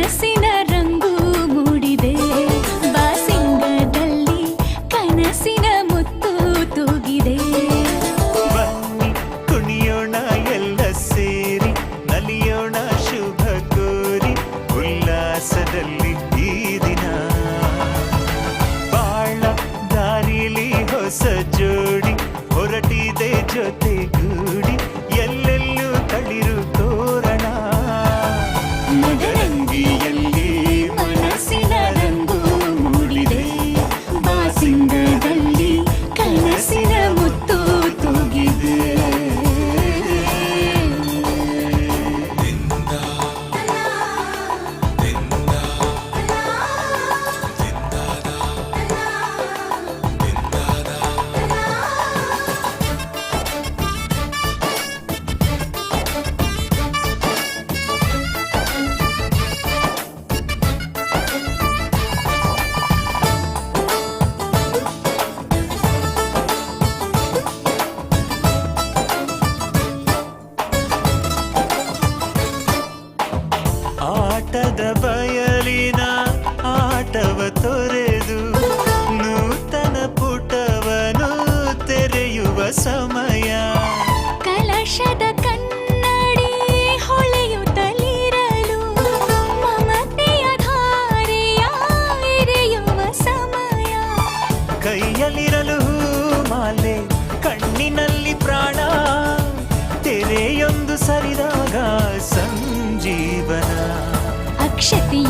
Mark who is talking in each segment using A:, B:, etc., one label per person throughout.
A: ಕನಸಿನ ರಂಗು ಮೂಡಿದೆ. ಬಾಸಿಂಗದಲ್ಲಿ ಕನಸಿನ ಮುತ್ತು ತೂಗಿದೆ.
B: ಬನ್ನಿ ಕುಣಿಯೋಣ ಎಲ್ಲ ಸೇರಿ, ನಲಿಯೋಣ ಶುಭ ಕೋರಿ, ಉಲ್ಲಾಸದಲ್ಲಿ ಈ ದಿನ. ಬಾಳ ದಾರಿಲಿ ಹೊಸ ಜೋಡಿ, ಹೊರಟಿದೆ ಜೊತೆ ಆಟದ ಬಯಲಿನ ಆಟವ ತೊರೆದು ನೂತನ ಪುಟವನು ತೆರೆಯುವ ಸಮಯ.
A: ಕಲಶದ ಕನ್ನಡಿ ಹೊಳೆಯುತ್ತಲಿರಲು ಮಮತೆಯ ಧಾರೆಯ ಎರೆಯುವ ಸಮಯ.
B: ಕೈಯಲ್ಲಿರಲು ಮಾಲೆ ಕಣ್ಣಿನಲ್ಲಿ ಪ್ರಾಣ ತೆರೆಯೊಂದು ಸರಿದಾಗ
A: 是你。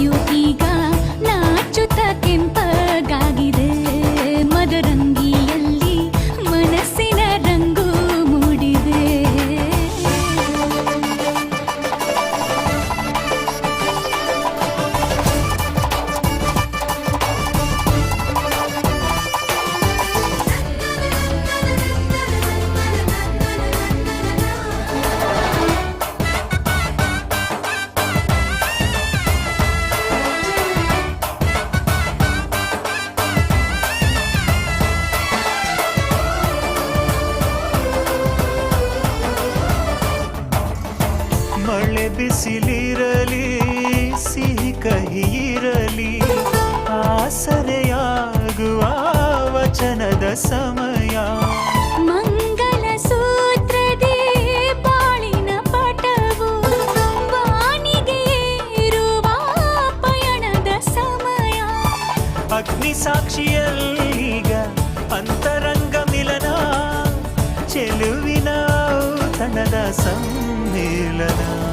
B: ಮಳೆ ಬಿಸಿಲಿರಲಿ ಸಿಹಿ ಕಹಿಯಿರಲಿ ಆಸರೆಯಾಗುವ ವಚನದ ಸಮಯ.
A: ಮಂಗಲ ಸೂತ್ರದೇ ಬಾಳಿನ ಪಟವು ಬಾನಿಗೆ ಏರುವ ಪಯಣದ ಸಮಯ.
B: ಅಗ್ನಿ ಸಾಕ್ಷಿಯಲ್ಲೀಗ ಅಂತರಂಗ ಮಿಲನ ಚೆಲುವಿನ ಔತಣದ నేలనా?